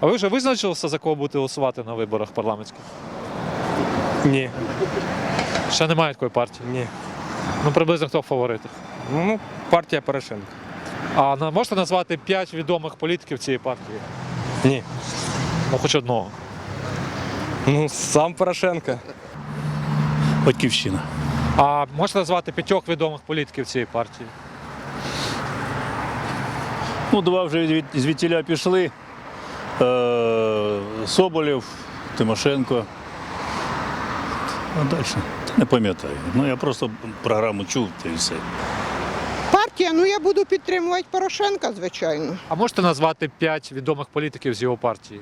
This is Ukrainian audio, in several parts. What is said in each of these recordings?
А ви вже визначилися, за кого будете голосувати на виборах парламентських? Ні. Ще немає такої партії. Ні. Ну, приблизно хто фаворит. Ну, партія Порошенка. А на- можете назвати 5 відомих політиків цієї партії? Ні. Ну, хоч одного. Ну, сам Порошенко. Батьківщина. А можете назвати п'ятьох відомих політиків цієї партії? Ну, два вже від, звідтіля пішли. Е, Соболєв, Тимошенко. А далі? Не пам'ятаю. Ну, я просто програму чув та і все. Партія, ну я буду підтримувати Порошенка, звичайно. А можете назвати 5 відомих політиків з його партії?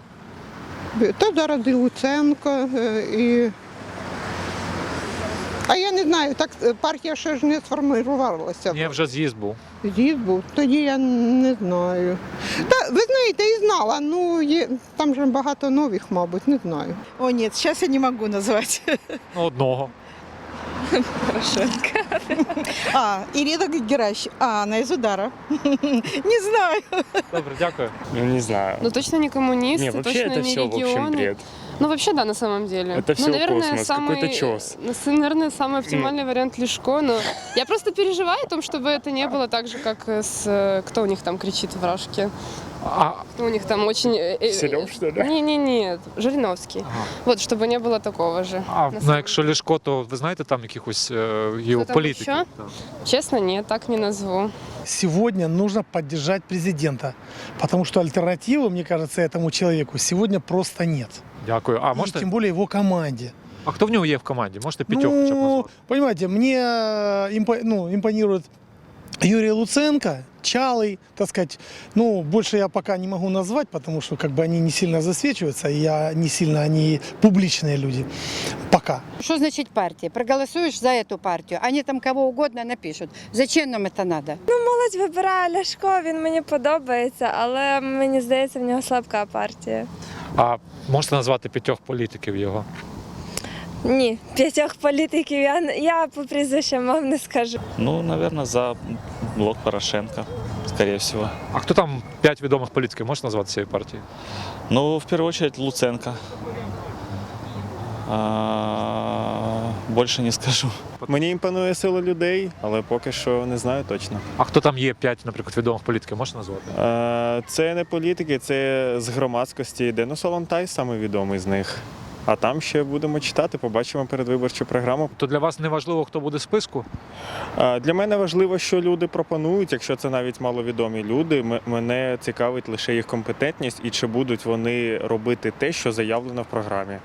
Та зараз і Луценко, е, і. А я не знаю, так е, партія ще ж не сформувалася. Я вже з'їзд був. З'їзд був, тоді я не знаю. Та ви знаєте, і знала, ну є, там же багато нових, мабуть, не знаю. О ні, зараз я не можу назвать. Ну, одного. Порошенко. А, Ирина Герач. А, она из удара. Не знаю. Добре, дякую. Ну, не знаю. Ну точно не коммунисты, Не, вообще точно это не все, в общем, регионы. бред. Ну вообще да, на самом деле. Это всё ну, наверное, космос, самый, какой-то чёс. ну, с- Наверное, самый оптимальный вариант Лешко, но я просто переживаю о том, чтобы это не было так же, как с... э, Кто у них там кричит в Рашке? А, У них там очень... э, э, Киселёв, что ли? Не-не-не, Жириновский. Ага. Вот, чтобы не было такого же. а на ну, самом якщо Ляшко, то ви знаєте там якихось е, його там політиків? ще? Так. Честно, нет, так не назову. Сегодня нужно поддержать президента, потому что альтернативы, мне кажется, этому человеку сегодня просто нет. Дякую. А И можете? тем более его команде. А хто в нього є в команді? Можете п'ятьох хоча б Ну, назвати? понимаете, мне э, импо- ну, импонирует Юрий Луценко, Чалый, так сказать. Ну, больше я пока не могу назвать, потому что как бы они не сильно засвечиваются, и я не сильно, они публичные люди. Пока. Что значит партия? Проголосуешь за эту партию, они там кого угодно напишут. Зачем нам это надо? Молодь вибирає Ляшко, він мені подобається, але мені здається, в нього слабка партія. А можете назвати п'ятьох політиків його? Ні, п'ятьох політиків я, я по прізвищам вам не скажу. Ну, наверное, за блок Порошенко, скорее всего. А хто там п'ять відомих політиків можете назвати цієї партії? Ну, в первую очередь, Луценко. А, больше не скажу. Мені імпонує сила людей, але поки що не знаю точно. А хто там є п'ять, наприклад, відомих політиків, можете назвати? Е, Це не політики, це з громадськості. Ну, Солонтай самий відомий з них. А там ще будемо читати, побачимо передвиборчу програму. То для вас не важливо, хто буде в списку? Для мене важливо, що люди пропонують, якщо це навіть маловідомі люди. Мене цікавить лише їх компетентність і чи будуть вони робити те, що заявлено в програмі.